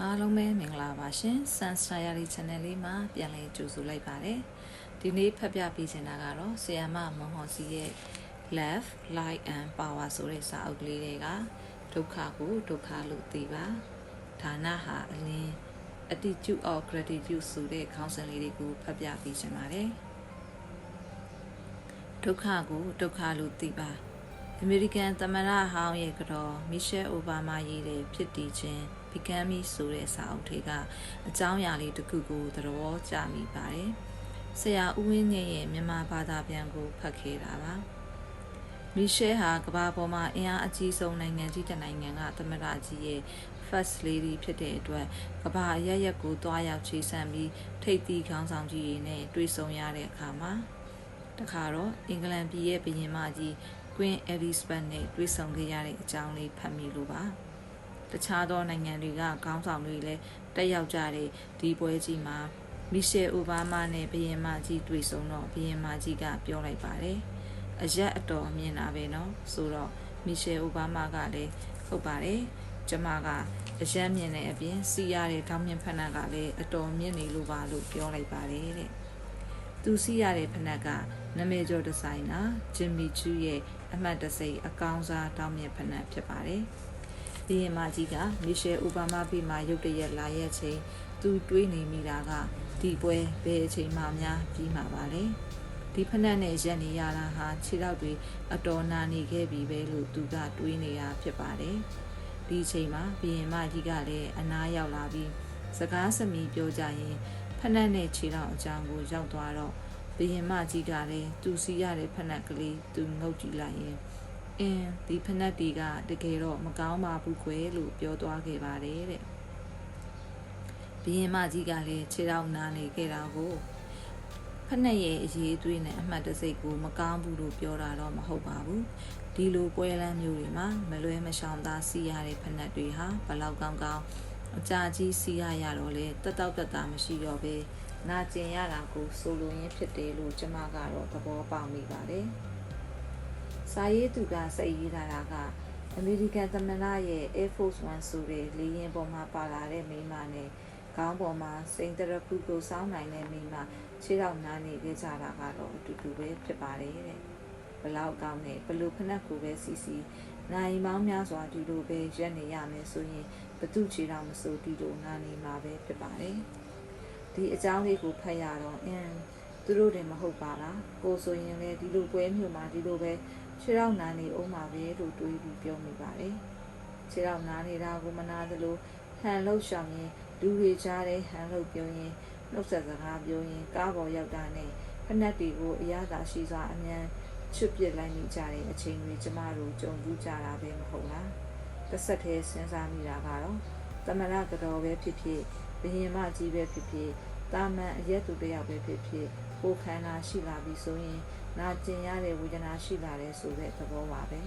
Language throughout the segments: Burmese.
အားလုံးပဲမင်္ဂလာပါရှင် Sun Diary Channel လေးမှာပြန်လည်ကြိုဆိုလိုက်ပါတယ်ဒီနေ့ဖတ်ပြပေးချင်တာကတော့ဆီယာမမွန်ဟော်စီရဲ့ Love Light and Power ဆိုတဲ့စာအုပ်ကလေးတွေကဒုက္ခကိုဒုက္ခလို့သိပါဒါနဟာအလင်း attitude of gratitude ဆိုတဲ့ခေါင်းစဉ်လေးတွေကိုဖတ်ပြပေးချင်ပါတယ်ဒုက္ခကိုဒုက္ခလို့သိပါအမေရိကန်သမ္မတဟောင်းရဲ့ကတော့မီရှယ်အိုဘားမားရေးတဲ့ဖြစ်တည်ခြင်း Become Me ဆိုတဲ့စာအုပ်ထဲကအကြောင်းအရာလေးတစ်ခုကိုသဘောကျမိပါတယ်။ဆရာဦးဝင်းမြင့်ရဲ့မြန်မာဘာသာပြန်ကိုဖတ်ခဲ့တာပါ။မီရှယ်ဟာကမ္ဘာပေါ်မှာအင်အားအကြီးဆုံးနိုင်ငံကြီးတစ်နိုင်ငံကသမ္မတကြီးရဲ့ First Lady ဖြစ်တဲ့အတွက်ကမ္ဘာအရရက်ကိုတွားရောက်ချေဆံပြီးထိပ်သီးခေါင်းဆောင်ကြီးတွေနဲ့တွေ့ဆုံရတဲ့အခါမှာတခါတော့အင်္ဂလန်ပြည်ရဲ့ဘုရင်မကြီး Queen Elizabeth နဲ့တွေ့ဆုံခဲ့ရတဲ့အကြောင်းလေးဖတ်မိလို့ပါ တခြားသောနိုင်ငံတွေကခေါင်းဆောင်တွေလည်းတက်ရောက်ကြတဲ့ဒီပွဲကြီးမှာမီရှယ်အိုဘားမားနဲ့ဘုရင်မကြီးတွေ့ဆုံတော့ဘုရင်မကြီးကပြောလိုက်ပါတယ်အရက်အတော်မြင်တာပဲเนาะဆိုတော့မီရှယ်အိုဘားမားကလည်းဟုတ်ပါတယ်ကျမကအရက်မြင်တဲ့အပြင်စီရတဲ့ထောင်းမြင်ဖက်နှက်ကလည်းအတော်မြင့်နေလို့ပါလို့ပြောလိုက်ပါတယ်တဲ့သူစီရတဲ့ဖက်နှက်ကနာမည်ကျော်ဒီဇိုင်နာဂျင်မီချူရဲ့အမှတ်တစိအကောင်းစားတောင်းမြင့်ဖက်နှက်ဖြစ်ပါတယ်။ ဒီရင်မကြီးကမီရှယ်အိုဘားမားပြီးမှရုတ်တရက်လာရဲ့ချိန်သူတွေးနေမိတာကဒီပွဲဘယ်အချိန်မှများပြီးမှာပါလဲ။ဒီဖက်နှက်နဲ့ရက်နေရတာဟာခြေထောက်တွေအတော်နာနေခဲ့ပြီပဲလို့သူကတွေးနေတာဖြစ်ပါတယ်။ဒီချိန်မှာဘီရင်မကြီးကလည်းအနားရောက်လာပြီးစကားစမီပြောကြရင်ဖက်နှက်နဲ့ခြေထောက်အကြောင်းကိုရောက်သွားတော့ဘယင်မကြီးကလည်းသူစီရတဲ့ဖက်နှက်ကလေးသူငုတ်ကြည့်လိုက်ရင် အင်းဒီဖက်နှက်တီကတကယ်တော့မကောင်းပါဘူးခွဲလို့ပြောသွားခဲ့ပါတယ်တဲ့ဘယင်မကြီးကလည်းခြေထောက်နားနေခဲ့တာကိုဖက်နှက်ရဲ့အရေးသွေးနဲ့အမှတ်တစိတ်ကိုမကောင်းဘူးလို့ပြောတာတော့မဟုတ်ပါဘူးဒီလိုပွဲလမ်းမျိုးတွေမှာမလွဲမရှောင်သာစီရတဲ့ဖက်နှက်တွေဟာဘလောက်ကောင်းကောင်းအကြာကြီးစီရရတော့လေတက်တောက်တက်တာမရှိတော့ပဲနာကျင်ရတာကိုဆိုလိုရင်းဖြစ်တယ်လို့ကျမကတော့သဘောပေါက်မိပါတယ်။ စာရေးသူကစိတ်ရေးလာတာကအမေရိကန်သမ္မတရဲ့ Air Force One ဆိုတဲ့လေယာဉ်ပေါ်မှာပါလာတဲ့မိန်းမနဲ့ခေါင်းပေါ်မှာစိန်တရဖူကိုစောင်းနိုင်တဲ့မိန်းမခြေထောက်နားနေကြတာကတော့အတူတူပဲဖြစ်ပါတယ်တဲ့။ဘလောက်ကောင်းနေဘလို့ဖက်ကိုပဲစီစီနိုင်မောင်းများစွာဒီလိုပဲရက်နေရမယ်ဆိုရင်ဘသူခြေထောက်မဆိုဒီလိုနားနေမှာပဲဖြစ်ပါတယ်။ဒီအကြောင်းလေးကိုဖတ်ရတော့အင်းသူတို့တွေမဟုတ်ပါလားကိုဆိုရင်လည်းဒီလိုပွဲမျိုးမှာဒီလိုပဲ ခြေထောက်နာနေအောင်ပါပဲလို့တွေးပြီးပြောမိပါတယ်ခြေထောက်နာနေတာကိုမနာသလိုဟန်လှုပ်ရှောင်ရင်လူတွေကြားတဲ့ဟန်လှုပ်ပြောရင်နှုတ်ဆက်စကားပြောရင်ကားပေါ်ရောက်တာနဲ့ဖက်နှက်တွေကိုအရသာရှိစွာအမြန်ချွတ်ပစ်လိုက်နေကြတဲ့အချိန်တွေကျမတို့ကြုံဘူးကြတာပဲမဟုတ်လားတစ်ဆက်တည်းစဉ်းစားမိတာကတော့သမရကတော်ပဲဖြစ်ဖြစ်ဘယင်မကြီးပဲဖြစ်ဖြစ်တာမန်အရက်သူတယောက်ပဲဖြစ်ဖြစ်ကိုခန္ဓာရှိလာပြီဆိုရင် နာကျင်ရတဲ့ဝေဒနာရှိလာတယ်ဆိုတဲ့သဘောပါပဲ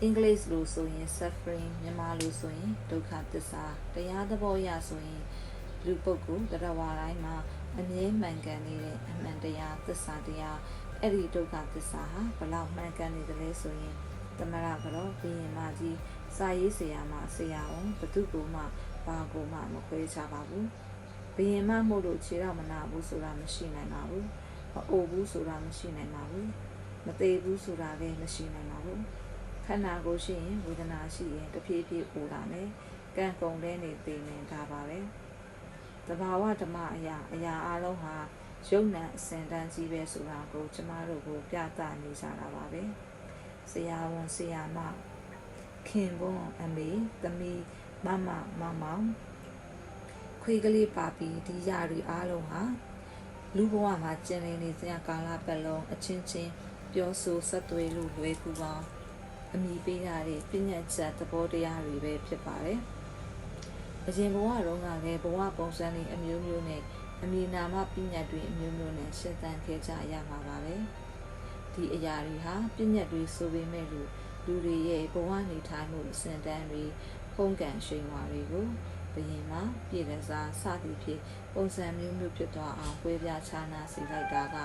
အင်္ဂလိပ်လိုဆိုရင် suffering မြန်မာလိုဆိုရင်ဒုက္ခသစ္စာတရားသဘောအရဆိုရင်လူပုဂ္ဂိုလ်တရားဝါတိုင်းမှာအမြဲမှန်ကန်နေတဲ့အမှန်တရားသစ္စာတရားအဲ့ဒီဒုက္ခသစ္စာဟာဘလောက်မှန်ကန်နေတယ်လဲဆိုရင်သမရကတော့ဘီရင်မကြီးစာရေးဆရာမဆရာအောင်ဘသူကမှဘာကိုမှမခွဲခြားပါဘူးဘယင်မမို့လို့ခြေတော့မနာဘူးဆိုတာမရှိနိုင်ပါဘူး မအိုဘူးဆိုတာမရှိနိုင်ပါဘူးမသေးဘူးဆိုတာလည်းမရှိနိုင်ပါဘူးခန္ဓာကိုယ်ရှိရင်ဝေဒနာရှိရင်တဖြည်းဖြည်းပိုလာမယ်ကံကုန်တဲ့နေသိနေဒါပါပဲတဘာဝဓမ္မအရာအရာအလုံးဟာယုံနာအစဉ်တန်းကြီးပဲဆိုတာကိုကျမတို့ကိုပြသနေကြတာပါပဲဆရာဝန်ဆရာမခင်ပွန်းအမေသမီးမမမမောင်ခွေးကလေးပါပြီးဒီຢာတွေအားလုံးဟာ လူဘဝမှာကျင်လည်နေစရာကာလပတ်လုံးအချင်းချင်းပြောဆိုဆက်သွယ်လို့လွယ်ကူပါအမိပေးရတဲ့ပညာချက်သဘောတရားတွေပဲဖြစ်ပါတယ်။အရင်ဘဝတုန်းကလည်းဘဝပုံစံတွေအမျိုးမျိုးနဲ့အမိနာမပညာတွေအမျိုးမျိုးနဲ့ရှင်းသန်ခဲ့ကြရမှာပါပဲ။ဒီအရာတွေဟာပညာတွေဆိုပေမဲ့လို့လူတွေရဲ့ဘဝနေထိုင်မှုအစဉ်တန်းတွေဖုံးကန်ရှိန်ဝါတွေကို ဘယင်မှာပြည်ရစားစသည်ဖြင့်ပုံစံမျိုးမျိုးဖြစ်သွားအောင်ပွဲပြခြားနာစီလိုက်တာက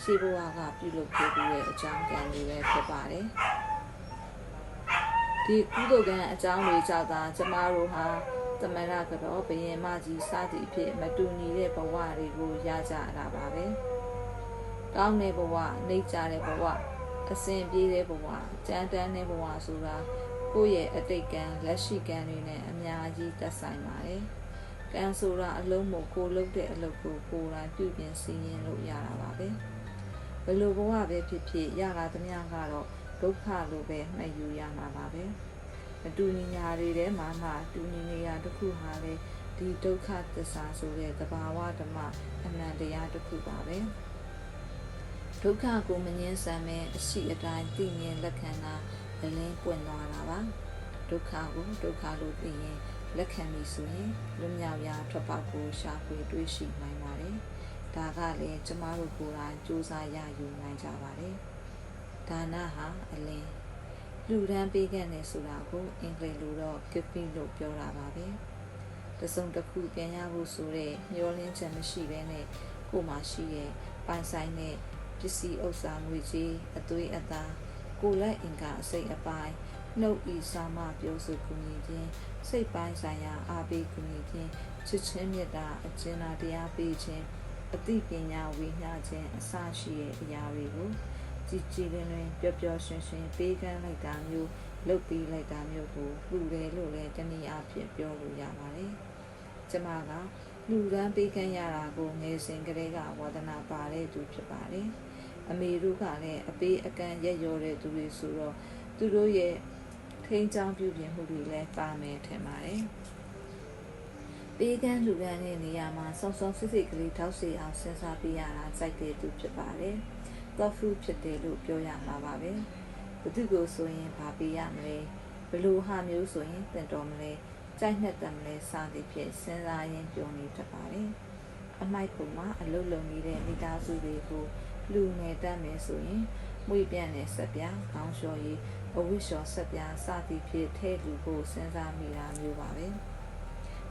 ရှေးဘဝကပြုလုပ်ခဲ့ပြီးတဲ့အကြောင်းကံတွေပဲဖြစ်ပါတယ်။ဒီကုသိုလ်ကံအကြောင်းတွေကြောင့်သာကျမတို့ဟာသမရကတော့ဘယင်မကြီးစသည်အဖြစ်မတူညီတဲ့ဘဝတွေကိုရကြတာပါပဲကောင်းတဲ့ဘဝနှိမ့်ကြတဲ့ဘဝအစဉ်ပြေးတဲ့ဘဝကြမ်းတမ်းတဲ့ဘဝဆိုတာ ကိုယ့်ရဲ့အတိတ်ကံလက်ရှိကံတွေနဲ့အများကြီးသက်ဆိုင်ပါတယ်ကံဆိုတာအလုံးမို့ကိုလုပ်တဲ့အလုပ်ကိုကိုယ်တိုင်ပြုပြင်စီရင်လို့ရတာပါပဲဘယ်လိုဘဝပဲဖြစ်ဖြစ်ရတာသမျှကတော့ဒုက္ခလို့ပဲမှတ်ယူရမှာပါပဲမတူညီညာတွေထဲမှာမှတူညီနေရတစ်ခုဟာလေဒီဒုက္ခသစ္စာဆိုတဲ့သဘာဝဓမ္မအနန္တရားတစ်ခုပါပဲဒုက္ခကိုမငင်းဆန်မဲ့အရှိအတိုင်းသိမြင်လက်ခံတာ အလင်းပွင့်သွားတာပါဒုက္ခကိုဒုက္ခလို့သိရင်လက်ခံပြီဆိုရင်လွတ်မြောက်ရာထွက်ပေါက်ကိုရှာဖွေတွေးရှိနိုင်ပါတယ်ဒါကလည်းကျမတို့ကိုယ်တိုင်စူးစမ်းရယူနိုင်ကြပါတယ်ဒါနဟာအလင်းလူဒန်းပေးခဲ့တယ်ဆိုတာကိုအင်္ဂလိပ်လိုတော့ giving လို့ပြောတာပါပဲတစုံတစ်ခုပြန်ရဖို့ဆိုတဲ့မျောလင်းချက်မရှိဘဲနဲ့ကိုယ်မှရှိရဲ့ပိုင်ဆိုင်တဲ့ပစ္စည်းဥစ္စာငွေကြေးအသွေးအသား ကိုယ်လက်အင်္ဂါအစိတ်အပိုင်းနှုတ်ဤစာမပြောဆိုကူညီခြင်းစိတ်ပိုင်းဆိုင်ရာအားပေးကူညီခြင်းချစ်ချင်းမေတ္တာအကျဉ်းသာတရားပေးခြင်းအသိပညာဝေမျှခြင်းအစရှိတဲ့အရာတွေကိုကြည်ကြည်လင်လင်ပျော်ပျော်ရွှင်ရွှင်ပေးကမ်းလိုက်တာမျိုးလုပ်ပေးလိုက်တာမျိုးကိုလှူတယ်လို့လည်းတနည်းအားဖြင့်ပြောလို့ရပါတယ်။ကျမကလူရန်ပေးကမ်းရတာကိုငယ်စဉ်ကလေးကဝါဒနာပါတဲ့သူဖြစ်ပါတယ်။ အမေတို့ကလည်းအပေးအကမ်းရက်ရောတဲ့သူတွေဆိုတော့သူတို့ရဲ့ထိန်းချောင်းပြုပြင်မှုတွေလည်းပါမယ်ထင်ပါတယ်။ပေးကမ်းလူရန်တဲ့နေရာမှာစောစောစစ်စစ်ကလေးထောက်စီအောင်စဉ်းစားပြရတာစိုက်တဲ့သူဖြစ်ပါတယ်။ thoughtful ဖြစ်တယ်လို့ပြောရမှာပါပဲဘသူကိုဆိုရင်ဗာပေးရမလဲဘလို့ဟာမျိုးဆိုရင်တန်တော်မလဲကြိုက်နှစ်တယ်မလဲစသည်ဖြင့်စဉ်းစားရင်းပြောနေတတ်ပါတယ်အမိုက်ပုံမှာအလုတ်လုံနေတဲ့မိသားစုတွေကို လူငယ်တတ်မယ်ဆိုရင်မွေပြန့်တဲ့ဆက်ပြားခေါင်းလျှော်ရည်အဝိလျှော်ဆက်ပြားစသည်ဖြင့်ထဲလူကိုစဉ်းစားမိတာမျိုးပါပဲ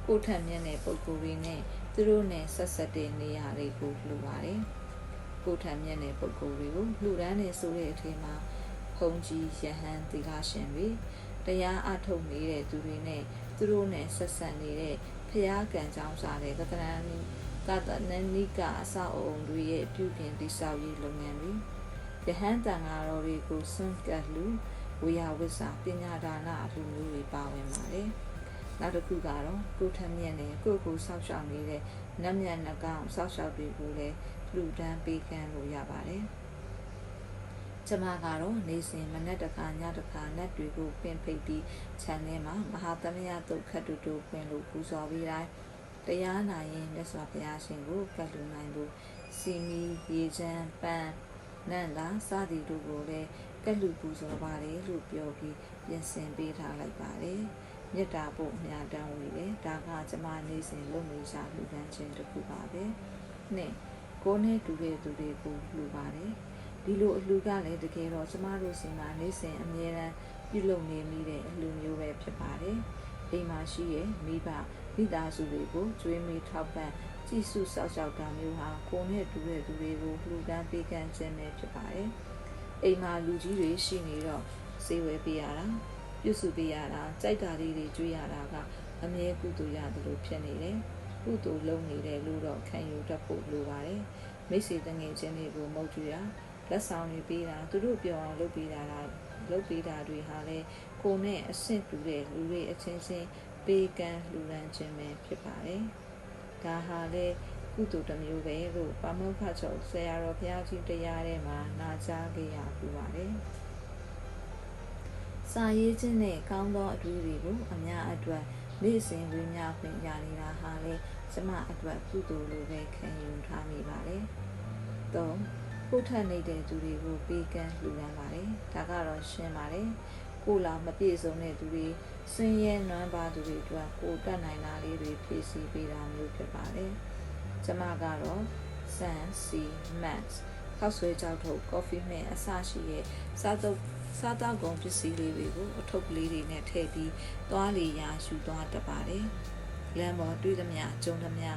ကိုထက်မြင့်တဲ့ပုံကိုယ်တွေနဲ့သူတို့နဲ့ဆက်ဆက်တဲ့နေရာတွေကိုလှူပါတယ်ကိုထံမြတ်တဲ့ပုဂ္ဂိုလ်တွေကိုလှူဒန်းနေဆိုတဲ့အထင်မှာဘုံကြီးယဟန်သီလရှင်တွေတရားအထုတ်နေတဲ့သူတွေနဲ့သူတို့နဲ့ဆက်ဆက်နေတဲ့ဖရာကံကြောင်းစားတဲ့ကတရဏ ကတနနိကအစအုံတွေရဲ့ပြုပြင်တိဆောက်ရေးလုပ်ငန်းတွေယဟန်တန်ဃာတော်တွေကိုစွန့်ကပ်လူဝေယဝိစာပညာဒါနအလူမျိုးတွေပါဝင်ပါတယ်နောက်တစ်ခုကတော့ကိုထမြင့်နဲ့ကိုကိုဆောက်ရှောက်နေတဲ့နတ်မြတ်နှကောင်ဆောက်ရှောက်တွေကိုလည်းလူတန်းပေးကမ်းလို့ရပါတယ်။ကျမကတော့နေစဉ်မနက်တခါညတခါနတ်တွေကိုပင်ဖိတ်ပြီး channel မှာမဟာသမယတုတ်ခတ်တူတူဖွင့်လို့ပူဇော်ပြီးတိုင်း တရားနာရင်မြတ်စွာဘုရားရှင်ကိုကတ်လူနိုင်ဖို့စီမီရေချမ်းပန်းနန္တာစသည်တို့ကိုလည်းကတ်လူပူဇော်ပါတယ်လို့ပြောပြီးပြင်ဆင်ပေးထားလိုက်ပါတယ်။မေတ္တာပို့အများတန်းဝေတယ်ဒါကကျမနေစဉ်လုပ်နေကြလူကန်းခြင်းတစ်ခုပါပဲ။နှစ်ကိုနဲ့တူတဲ့သူတွေကိုလှူပါတယ်ဒီလိုအလှူကလည်းတကယ်တော့ကျမတို့စီမှာနေစဉ်အမြဲတမ်းပြုလုပ်နေမိတဲ့အလှူမျိုးပဲဖြစ်ပါတယ်အိမ်မှာရှိရဲ့မိဘ မိသားစုတွေကိုကျွေးမေးထောက်ပံ့ကြည်စုစောက်ရှောက်တာမျိုးဟာကိုနဲ့တူတဲ့သူတွေကိုလှူဒန်းပေးကမ်းခြင်းပဲဖြစ်ပါတယ်အိမ်မှာလူကြီးတွေရှိနေတော့စေဝဲပေးရတာပြုစုပေးရတာကြိုက်တာလေးတွေကျွေးရတာကအမြဲကုသိုလ်ရတယ်လို့ဖြစ်နေတယ်ကုသိုလ်လုပ်နေတယ်လို့တော့ခံယူတတ်ဖို့လိုပါတယ်မိတ်ဆွေတငယ်ချင်းတွေကိုမုတ်ကြွတာလက်ဆောင်တွေပေးတာသူတို့ပြောအောင်လုပ်ပေးတာလားလုပ်ပေးတာတွေဟာလဲကိုနဲ့အဆင့်တူတဲ့လူတွေအချင်းချင်း ပေးကမ်းလူလန်းခြင်းပဲဖြစ်ပါတယ်ဒါဟာလဲကုသိုလ်တစ်မျိုးပဲလို့ပါမုခချုပ်ဆရာတော်ဘုရားကြီးတရားထဲမှာနာကြားခဲ့ရပူပါတယ်စာရေးခြင်းနဲ့ကောင်းသောအတွေ့အကြုံတွေကိုအများအတွက်နေ့စဉ်ဝေမျှခွင့်ရနေတာဟာလေကျမအတွက်ကုသိုလ်လိုပဲခံယူထားမိပါတယ်။၃ကိုထက်နေတဲ့သူတွေကိုပေးကမ်းလှူဒါန်းပါတယ်။ဒါကတော့ရှင်းပါတယ်။ကိုလာမပြည့်စုံတဲ့သူတွေ ဆင်းရဲနွမ်းပါသူတွေအတွက်ကိုတတ်နိုင်တာလေးတွေဖြည့်ဆည်းပေးတာမျိုးဖြစ်ပါတယ်။ကျမကတော့ San C Max ခောက်ဆွဲကြောက်ထုတ် coffee နဲ့အစရှိရဲ့စားတော့စားတောက်ကုန်ပစ္စည်းလေးတွေကိုအထုပ်ကလေးတွေနဲ့ထည့်ပြီးသွားလေရာယူသွားတတ်ပါတယ်။လမ်းပေါ်တွေ့သမျှကြုံသမျှ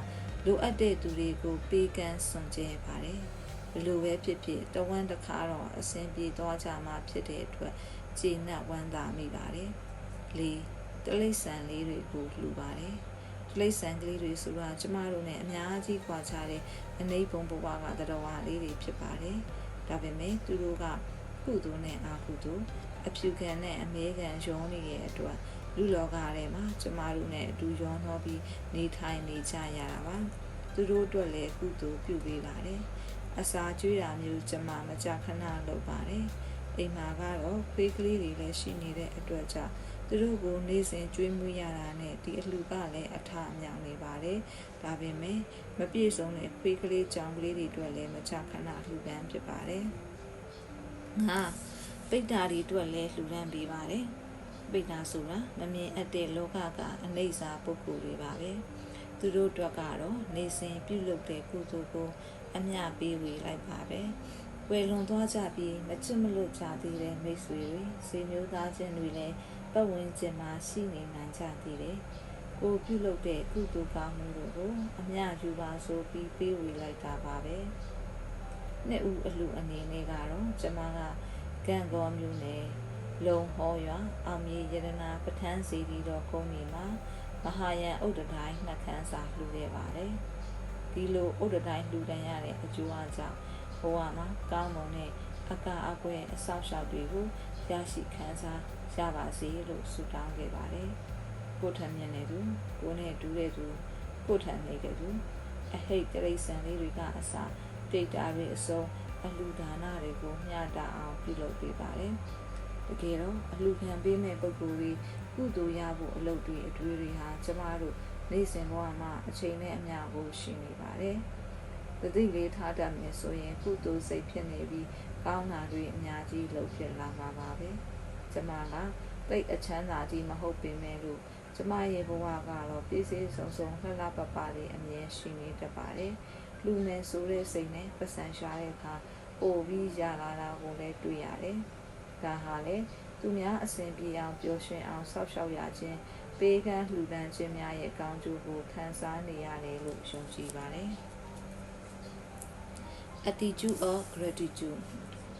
လိုအပ်တဲ့သူတွေကိုပေးကမ်းစွန့်ကြဲပါတယ်။ဘလိုပဲဖြစ်ဖြစ်တဝမ်းတစ်ခါတော့အဆင်ပြေသွားကြမှာဖြစ်တဲ့အတွက်ကျေနပ်ဝမ်းသာမိပါတယ်။ လေးတလိษံလေးတွေကိုလှူပါတယ်တလိษံကလေးတွေဆိုတာကျမတို့နဲ့အများကြီးခွာခြားတဲ့အနေပုံဘဝကတတော်ဝါလေးတွေဖြစ်ပါတယ်ဒါပေမဲ့သူတို့ကကုသိုလ်နဲ့အာကုသိုလ်အဖြူခံနဲ့အမဲခံရောနေတဲ့အတွက်လူလောကထဲမှာကျမတို့နဲ့အတူရောနှောပြီးနေထိုင်နေကြရတာပါသူတို့အတွက်လည်းကုသိုလ်ပြုပေးပါတယ်အစာကျွေးတာမျိုးကျမမကြခဏလုပ်ပါတယ်အိမ်မှာကတော့ခွေးကလေးတွေလည်းရှိနေတဲ့အတွက်ကြောင့် သူတို့ကိုနေစဉ်ကျွေးမွေးရတာနဲ့ဒီအလှကလည်းအထအမြောင်နေပါတယ်ဒါပေမဲ့မပြည့်စုံတဲ့ခွေးကလေးကြောင်ကလေးတွေအတွက်လည်းမကြခဏလှူဒန်းဖြစ်ပါတယ်ငါပိတ္တာတွေအတွက်လည်းလှူဒန်းပေးပါတယ်ပိတ္တာဆိုတာမမြင်အပ်တဲ့လောကကအနိစ္စပုဂ္ဂိုလ်တွေပါပဲသူတို့အတွက်ကတော့နေစဉ်ပြုလုပ်တဲ့ကုသိုလ်ကိုအမျှပေးဝေလိုက်ပါပဲဝယ်လွန်သွားကြပြီးမချစ်မလွတ်ကြသေးတဲ့မိတ်ဆွေတွေဆွေမျိုးသားချင်းတွေလည်း ပတ်ဝန်းကျင်မှာရှိနေနိုင်ကြသေးတယ်ကိုပြုလုပ်တဲ့ကုသိုလ်ကောင်းမှုတွေကိုအမျှယူပါဆိုပြီးပေးဝေလိုက်တာပါပဲနှစ်ဦးအလှအနေနဲ့ကတော့ကျမကကံကောမျိုးနဲ့လုံဟောရွာအောင်မြေရတနာပဋ္ဌာန်းစီတီတော်ကုန်းကြီးမှာမဟာယံဥဒ္ဒတိုင်းနှက်ခမ်းစာလှူခဲ့ပါတယ်ဒီလိုဥဒ္ဒတိုင်းလှူဒန်းရတဲ့အကျိုးအကြောင်းဘဝမှာကောင်းမွန်တဲ့အကအကွဲအဆောက်အအုံတွေကိုရရှိခံစား ရပါစေလို့ဆုတောင်းခဲ့ပါတယ်ကိုထံမြင်နေသူကိုနဲ့တူးတဲ့သူကိုထံနေတဲ့သူအဟိတ်တရိษံလေးတွေကအစာတိတ်တာတွေအစုံအလူဒါနတွေကိုမျှတအောင်ပြုလုပ်ပေးပါတယ်တကယ်တော့အလူခံပေးမဲ့ပုဂ္ဂိုလ်တွေကုသိုလ်ရဖို့အလုပ်တွေအတွေ့တွေဟာကျမတို့နေ့စဉ်ဘဝမှာအချိန်နဲ့အမျှကိုရှိနေပါတယ်တတိလေးထားတတ်မယ်ဆိုရင်ကုသိုလ်စိတ်ဖြစ်နေပြီးကောင်းတာတွေအများကြီးလုပ်ဖြစ်လာမှာပါပဲ ကျမကတိတ်အချမ်းသာကြီးမဟုတ်ပေမဲ့လို့ကျမရဲ့ဘဝကတော့ပြည့်စည်စုံစုံလှလှပပလေးအမြဲရှိနေတတ်ပါတယ်လူမယ်ဆိုတဲ့စိတ်နဲ့ပတ်စံရှာတဲ့အခါပို့ပြီးရလာတာကိုလည်းတွေ့ရတယ်ဒါဟာလေသူများအစဉ်ပြေအောင်ပျော်ရွှင်အောင်ဆောက်ရှောက်ရခြင်းပေးကမ်းလှူဒန်းခြင်းများရဲ့ကောင်းကျိုးကိုခံစားနေရတယ်လို့ယုံကြည်ပါတယ်။ attitude of gratitude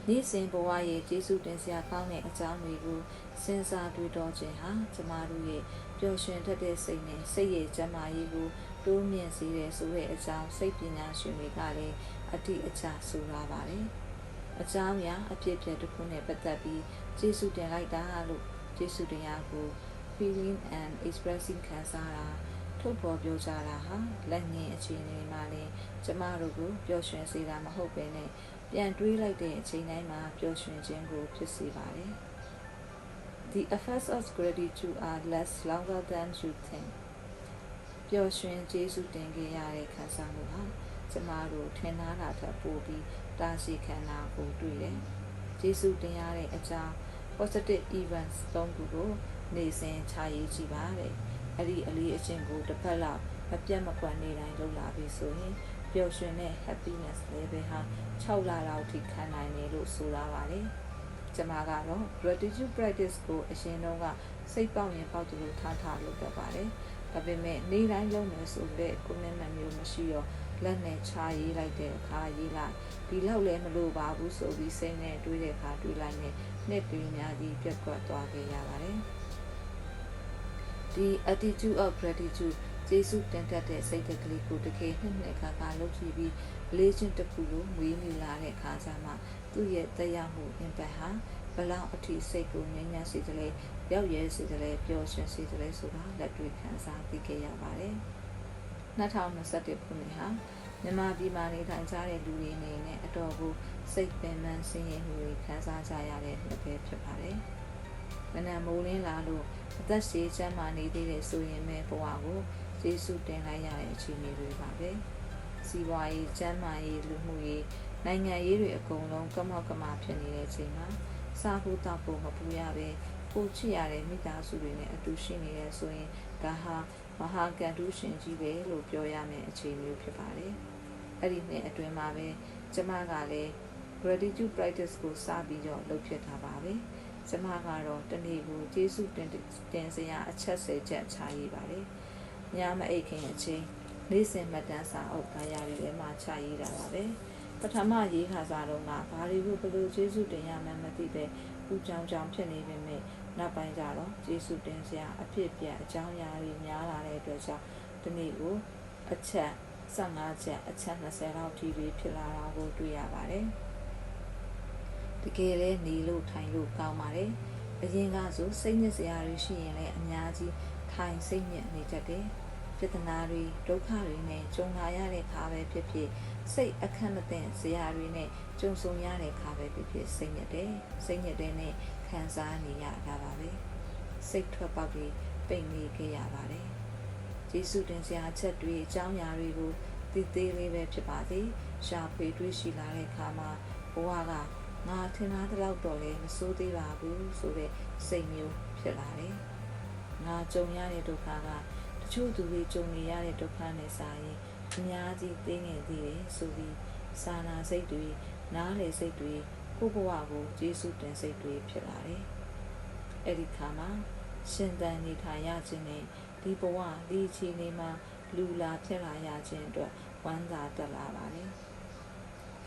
နေ့စဉ်ဘဝရဲ့ကျေးဇူးတင်စရာကောင်းတဲ့အကြောင်းတွေကိုစဉ်းစားတွေးတောခြင်းဟာကျမတို့ရဲ့ပျော်ရွှင်တတ်တဲ့စိတ်နဲ့စိတ်ရဲ့ကျန်းမာရေးကိုတိုးမြင့်စေတယ်ဆိုတဲ့အကြောင်းစိတ်ပညာရှင်တွေကလည်းအတိအကျဆိုရပါတယ်။အကြောင်းအရာအဖြစ်အပျက်တစ်ခုနဲ့ပတ်သက်ပြီးကျေးဇူးတင်လိုက်တာလို့ကျေးဇူးတရားကို feeling and expressing ခံစားတာထုတ်ဖော်ပြောကြတာဟာလက်ငင်းအခြေအနေမှာလည်းကျမတို့ကိုပျော်ရွှင်စေတာမဟုတ်ပဲနဲ့ ပြန်တွေးလိုက်တဲ့အချိန်တိုင်းမှာပျော်ရွှင်ခြင်းကိုဖြစ်စေပါတယ်။ The effects of gratitude are less longer than you think. ပျော်ရွှင်ကျေးဇူးတင်ခဲ့ရတဲ့ခံစားမှုဟာကျမတို့ထင်သားတာထက်ပိုပြီးတာရှိခံတာကိုတွေ့တယ်။ကျေးဇူးတင်ရတဲ့အကြောင်း positive events သုံးခုကိုနေစဉ်ခြာရေးကြည့်ပါတဲ့။အဲ့ဒီအလေးအကျင့်ကိုတစ်ဖက်လောက်မပြတ်မကွက်နေတိုင်းလုပ်လာပြီဆိုရင်ပျော် ရွှင်တဲ့ happiness level ဟာ6လလောက်ထိခံနိုင်တယ်လို့ဆိုလာပါတယ်။ကျွန်မကတော့ gratitude practice ကိုအရင်တုန်းကစိတ်ပေါက်ရင်ပေါက်တယ်လို့ထားထားလုပ်တတ်ပါတယ်။ဒါပေမဲ့နေ့တိုင်းလုပ်မယ်ဆိုတဲ့ commitment မျိုးမရှိတော့လက်နဲ့ချရေးလိုက်တဲ့အခါရေးလိုက်ဒီလောက်လည်းမလိုပါဘူးဆိုပြီးစိတ်နဲ့တွေးတဲ့အခါတွေးလိုက်နဲ့နှစ်ပင်များကြီးပြတ်ကွက်သွားခဲ့ရပါတယ်။ဒီ attitude of gratitude ကျေးဇူးတင်တတ်တဲ့စိတ်ဓာတ်ကလေးကိုတကယ်နှစ်နှစ်ခါခါလုပ်ကြည့်ပြီးလေးချင်းတစ်ခုလိုမွေးမိလာတဲ့အခါကျမှသူ့ရဲ့တရားမှု impact ဟာဘလောက်အထိစိတ်ကိုငြိမ်းချမ်းစေသလဲရောက်ရဲစေသလဲပျော်ရွှင်စေသလဲဆိုတာလက်တွေ့ခံစားသိခဲ့ရပါတယ်2021ခုနှစ်ဟာမြန်မာပြည်မှာနေထိုင်ကြတဲ့လူတွေအနေနဲ့အတော်ကိုစိတ်ပင်ပန်းဆင်းရဲမှုတွေခံစားကြရတဲ့နှစ်ပဲဖြစ်ပါတယ်။မနက်မိုးလင်းလာလို့အသက်ရှည်ချမ်းမာနေသေးတဲ့ဆိုရင်ပဲဘဝကို ကျေးဇူးတင်လိုက်ရတဲ့အခြေအနေတွေပါပဲစီးပွားရေးကျန်းမာရေးလူမှုရေးနိုင်ငံရေးတွေအကုန်လုံးကမောက်ကမဖြစ်နေတဲ့အချိန်မှာစားဖို့တောက်ဖို့မပူရပဲပိုချစ်ရတဲ့မိသားစုတွေနဲ့အတူရှိနေတယ်ဆိုရင်ဒါဟာမဟာကန္တုရှင်ကြီးပဲလို့ပြောရမယ့်အခြေမျိုးဖြစ်ပါတယ်အဲ့ဒီနှစ်အတွင်းမှာပဲကျမကလည်း gratitude practice ကိုစပြီးတော့လုပ်ဖြစ်တာပါပဲကျမကတော့တနေ့ကိုကျေးဇူးတင်တင်စရာအချက်၁၀ချက်ချရေးပါတယ် ညမအိတ်ခင်အချိန်နေ့စဉ်မှတ်တမ်းစာအုပ်ကားရတွေထဲမှာချရေးတာပါပဲပထမရေးခါစားတော့ကဘာတွေကိုဘယ်လိုကျေးဇူးတင်ရမှန်းမသိပဲဦးကြောင်ကြောင်ဖြစ်နေပေမဲ့နောက်ပိုင်းကျတော့ကျေးဇူးတင်စရာအဖြစ်ပြက်အကြောင်းအရာတွေများလာတဲ့အတွက်ကြောင့်ဒီနေ့ကိုအချက်15ချက်အချက်20လောက်ထိပြီးဖြစ်လာတာကိုတွေ့ရပါတယ်တကယ်လဲနေလို့ထိုင်လို့ကောင်းပါတယ်အရင်ကဆိုစိတ်ညစ်စရာတွေရှိရင်လည်းအများကြီး ထိုင်စိတ်ညစ်နေတတ်တယ်ပြဿနာတွေဒုက္ခတွေနဲ့ကြုံလာရတဲ့ခါပဲဖြစ်ဖြစ်စိတ်အခက်မသိစရာတွေနဲ့ကြုံဆုံရတဲ့ခါပဲဖြစ်ဖြစ်စိတ်ညစ်တယ်စိတ်ညစ်တဲ့နဲ့ခံစားနေရတာပါပဲစိတ်ထွက်ပေါက်တွေပိတ်နေခဲ့ရပါတယ်ကျေးဇူးတင်စရာအချက်တွေအကြောင်းအရာတွေကိုတည်သေးလေးပဲဖြစ်ပါသေးရှာဖွေတွေးရှိလာတဲ့အခါမှာဘဝကငါထင်သားတဲ့လောက်တော့လဲမစိုးသေးပါဘူးဆိုတဲ့စိတ်မျိုးဖြစ်လာတယ် ငါကြုံရတဲ့ဒုက္ခကတချို့သူတွေကြုံနေရတဲ့ဒုက္ခနဲ့စာရင်အများကြီးသိငယ်သေးတယ်ဆိုပြီးစာနာစိတ်တွေနားလေစိတ်တွေကိုယ့်ဘဝကိုကျေးဇူးတင်စိတ်တွေဖြစ်လာတယ်အဲ့ဒီခါမှာရှင်သန်နေထိုင်ရခြင်းနဲ့ဒီဘဝဒီအခြေအနေမှာလူလာဖြစ်လာရခြင်းအတွက်ဝမ်းသာတက်လာပါတယ်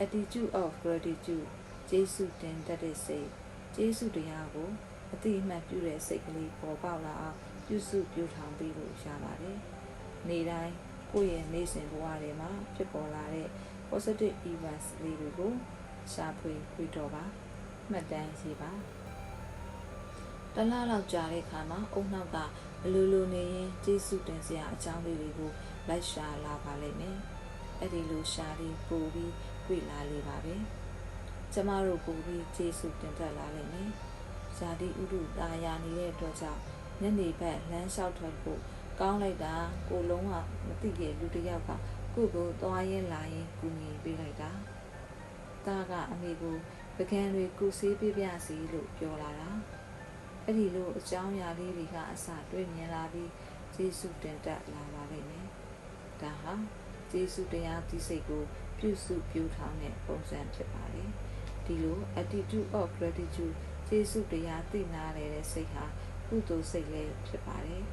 attitude of gratitude ကျေးဇူးတင်တတ်တဲ့စိတ်ကျေးဇူးတရားကို အတိအမှတ်ပြုတဲ့စိတ်ကလေးပေါ်ပေါက်လာအောင်ပြုစုပြုထောင်ပေးလို့ရပါတယ်နေတိုင်းကိုယ့်ရဲ့နေစဉ်ဘဝတွေမှာဖြစ်ပေါ်လာတဲ့ positive events လေးတွေကိုရှာဖွေခွေတော်ပါမှတ်တမ်းရေးပါတလားလောက်ကြာတဲ့အခါမှာအုံနောက်ကဘလူလူနေရင်ကျေးဇူးတင်စရာအကြောင်းလေးတွေကိုလိုက်ရှာလာပါလိမ့်မယ်အဲ့ဒီလိုရှာပြီးပို့ပြီးတွေ့လာလေပါပဲကျမတို့ပို့ပြီးကျေးဇူးတင်တတ်လာလိမ့်မယ် ဇာတိဥဒုတာယာနေတဲ့အတွက်ကြောင့်ညနေဘက်လမ်းလျှောက်ထွက်ဖို့ကောင်းလိုက်တာကိုလုံးဝမသိတဲ့လူတစ်ယောက်ကကိုကိုသွားရင်လာရင်ကူညီပေးလိုက်တာတာကအမေကိုပကံတွေကုဆေးပေးပြစီလို့ပြောလာတာအဲ့ဒီလိုအကြောင်းအရာလေးတွေကအစတွေ့မြင်လာပြီးကျေးဇူးတင်တတ်လာပါလိမ့်မယ်ဒါဟာကျေးဇူးတရားသိစိတ်ကိုပြုစုပြုထောင်တဲ့ပုံစံဖြစ်ပါလေဒီလို attitude of gratitude ကျေးဇူးတရားသိနာရတဲ့စိတ်ဟာကုသိုလ်စိတ်လည်းဖြစ်ပါတယ်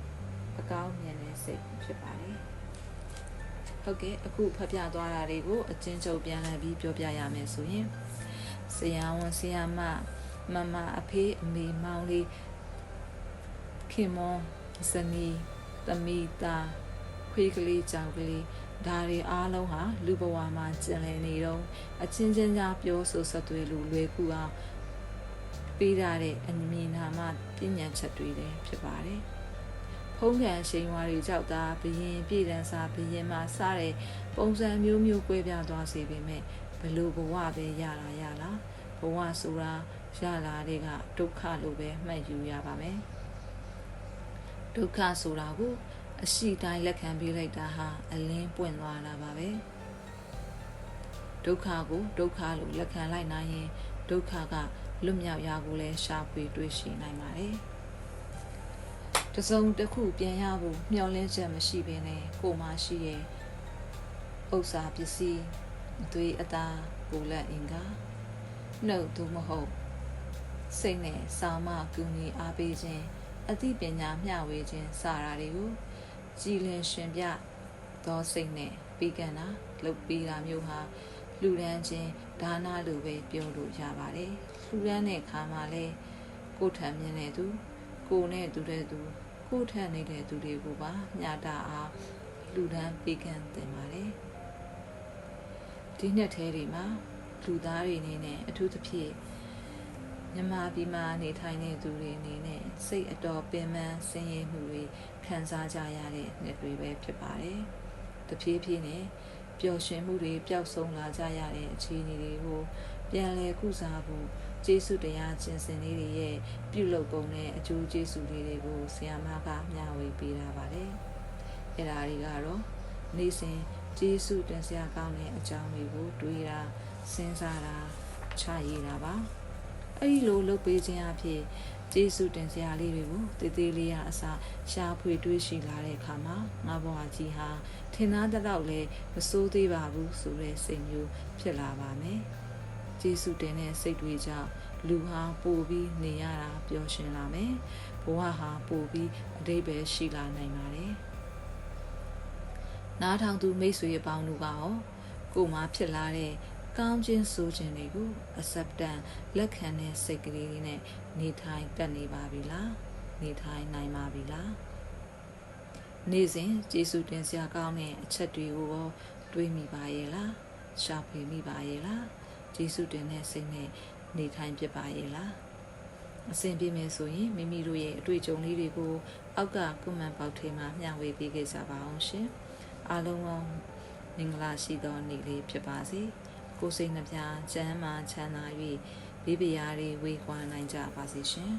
အကောင်းမြင်တဲ့စိတ်ဖြစ်ပါတယ်ဟုတ်ကဲ့အခုဖတ်ပြသွားတာတွေကိုအချင်းချုပ်ပြန်လှန်ပြီးပြောပြရမယ်ဆိုရင်ဆရာဝန်ဆရာမမမအဖေးအမေမောင်လေးခင်မောဇနီးသမီးသားခွေးကလေးကြောင်ကလေးဒါတွေအားလုံးဟာလူဘဝမှာကျင်လည်နေတော့အချင်းချင်းကြားပြောဆိုဆက်သွယ်လို့လွယ်ကူအောင် ပေးရတဲ့အမြင်နာမှပညာချက်တွေလည်းဖြစ်ပါတယ်။ဖုံးကန်ရှိန်ဝါတွေကြောက်တာဘရင်ပြည်တန်းစားဘရင်မှာစတဲ့ပုံစံမျိုးမျိုးကွဲပြားသွားစေပေမဲ့ဘလို့ဘဝပဲရလာရလားဘဝဆိုတာရလာတဲ့ကဒုက္ခလို့ပဲမှတ်ယူရပါမယ်။ဒုက္ခဆိုတာကိုအရှိတိုင်းလက်ခံပေးလိုက်တာဟာအလင်းပွင့်သွားတာပါပဲဒုက္ခကိုဒုက္ခလို့လက်ခံလိုက်နိုင်ရင်ဒုက္ခက လွတ်မြောက်ရာကိုလည်းရှာဖွေတွေ့ရှိနိုင်ပါတယ်တစုံတစ်ခုပြန်ရဖို့မျှော်လင့်ချက်မရှိဘဲနဲ့ကိုမှရှိရဲ့ဥစ္စာပစ္စည်းအသွေးအသားကိုလက်အင်္ဂါနှုတ်သူမဟုတ်စိတ်နဲ့စာမကူညီအားပေးခြင်းအသိပညာမျှဝေခြင်းစတာတွေကိုကြည်လင်ရှင်ပြသောစိတ်နဲ့ပြီးကန်တာလှုပ်ပြီးတာမျိုးဟာ လူရန်ချင်းဒါနလိုပဲပြောလို့ရပါတယ်လူရန်တဲ့ခါမှာလဲကိုထံမြင်တဲ့သူ ကိုနဲ့တူတဲ့သူကိုထက်နေတဲ့သူတွေကိုပါညတာအားလူဒန်းပေးကမ်းတင်ပါတယ်ဒီနှစ်ထဲတွေမှာလူသားတွေအနေနဲ့အထူးသဖြင့်မြန်မာပြည်မှာနေထိုင်နေသူတွေအနေနဲ့စိတ်အတော်ပင်ပန်းဆင်းရဲမှုတွေခံစားကြရတဲ့နှစ်တွေပဲဖြစ်ပါတယ်။တဖြည်းဖြည်းနဲ့ ပျော်ရွှင်မှုတွေပျောက်ဆုံးလာကြရတဲ့အခြေအနေတွေကိုပြန်လည်ကုစားဖို့ကျေးဇူးတရားကျင့်စဉ်လေးတွေရဲ့ပြုလုပ်ပုံနဲ့အကျိုးကျေးဇူးလေးတွေကိုဆရာမကမျှဝေပေးတာပါတယ်။အဲ့ဒါတွေကတော့နေ့စဉ်ကျေးဇူးတင်စရာကောင်းတဲ့အကြောင်းတွေကိုတွေးတာစဉ်းစားတာချရည်တာပါ။အဲ့ဒီလိုလုပ်ပေးခြင်းအဖြစ် ကျေးဇူးတင်စရာလေးတွေကိုတည်တည်လေးရအစားရှားဖွေတွေးရှိလာတဲ့အခါမှာငါဘဝကြီးဟာထင်သားတဲ့တော့လဲမစိုးသေးပါဘူးဆိုတဲ့စိတ်မျိုးဖြစ်လာပါမယ်။ကျေးဇူးတင်တဲ့စိတ်တွေကြောင့်လူဟာပို့ပြီးနေရတာပျော်ရွှင်လာမယ်။ဘဝဟာပို့ပြီးအတိတ်ပဲရှိလာနိုင်ပါတယ်။နားထောင်သူမိတ်ဆွေအပေါင်းတို့ကရောကိုမှဖြစ်လာတဲ့ ကောင်းခြင်းဆိုခြင်းတွေကို acceptance လက်ခံတဲ့စိတ်ကလေးလေးနဲ့နေထိုင်တတ်နေပါပြီလားနေထိုင်နိုင်ပါပြီလားနေ့စဉ်ကျေးဇူးတင်စရာကောင်းတဲ့အချက်တွေကိုရောတွေးမိပါရဲ့လားရှာဖွေမိပါရဲ့လားကျေးဇူးတင်တဲ့စိတ်နဲ့နေထိုင်ဖြစ်ပါရဲ့လားအဆင်ပြေမယ်ဆိုရင်မိမိတို့ရဲ့အတွေ့အကြုံလေးတွေကို အောက်ကကွန်မန့်ဘောက်ထဲမှာမျှဝေပေးခဲ့ကြပါအောင်ရှင်အားလုံးပေါင်းမင်္ဂလာရှိသောနေ့လေးဖြစ်ပါစေ ကိုယ်စိတ်နှပြချမ်းသာချမ်းသာ၍ဘေးပရာတွေဝေခွာနိုင်ကြပါစေရှင်